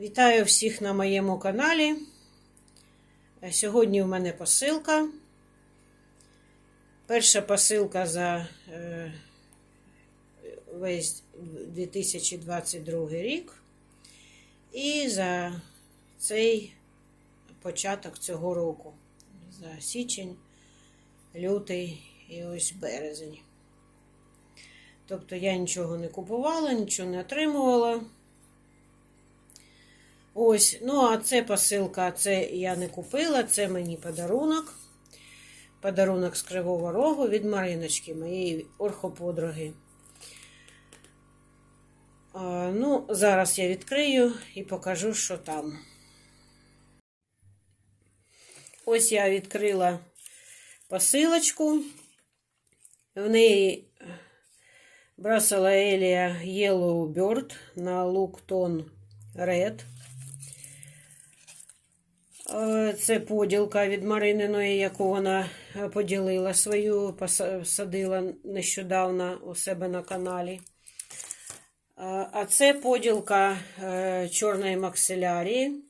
Вітаю всіх на моєму каналі. Е, Сьогодні у мене посилка. Перша посилка за е, весь 2022 рік. І за цей початок цього року. За січень, лютий і ось березень. Тобто я нічого не купувала, нічого не отримувала. Ось, ну, а це посилка, це я не купила, це мені подарунок. Подарунок з Кривого Рогу від Мариночки, моєї орхоподруги. Ну, зараз я відкрию і покажу, що там. Ось я відкрила посилочку. В неї Брасела Елія Yellow Bird на лук тон Red. Е, Це поділка від Марининої, яку вона поділила свою, посадила нещодавно у себе на каналі. Е, А це поділка е, чорної максилярії.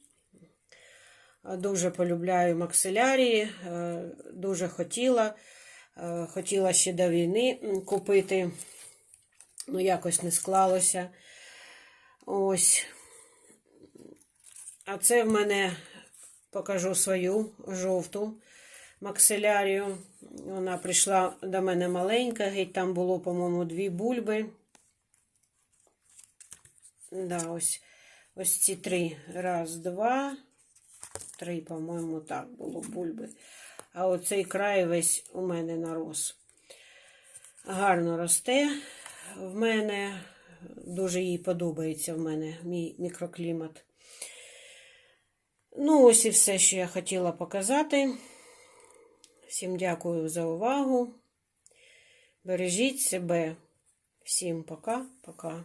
Дуже полюбляю максилярії, е, дуже хотіла. Е, Хотіла ще до війни купити, ну якось не склалося. Ось. А це в мене покажу свою жовту максилярію. Вона прийшла до мене маленька, геть там було, по-моєму, дві бульби. Да, ось, ось ці три. Раз, два, три, по-моєму, так було бульби. А оцей край весь у мене нарос. Гарно росте в мене. Дуже їй подобається в мене мій мікроклімат. Ну, ось і все, що я хотіла показати. Всім дякую за увагу. Бережіть себе. Всім пока-пока.